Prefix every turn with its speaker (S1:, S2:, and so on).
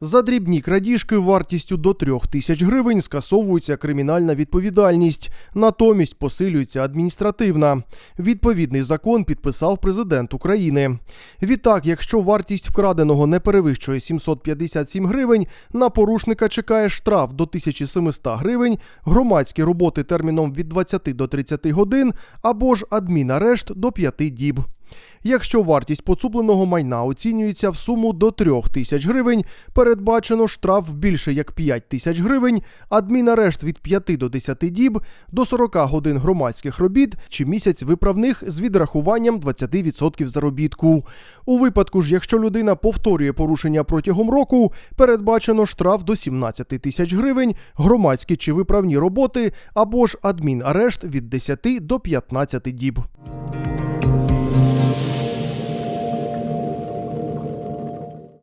S1: За дрібні крадіжки вартістю до трьох тисяч гривень скасовується кримінальна відповідальність, натомість посилюється адміністративна. Відповідний закон підписав президент України. Відтак, якщо вартість вкраденого не перевищує 757 гривень, на порушника чекає штраф до 1700 гривень, громадські роботи терміном від 20 до 30 годин або ж адмінарешт до 5 діб. Якщо вартість поцупленого майна оцінюється в суму до 3 тисяч гривень, передбачено штраф більше як 5 тисяч гривень, адмінарешт від 5 до 10 діб, до 40 годин громадських робіт чи місяць виправних з відрахуванням 20% заробітку. У випадку ж, якщо людина повторює порушення протягом року, передбачено штраф до 17 тисяч гривень, громадські чи виправні роботи або ж адмінарешт від 10 до 15 діб.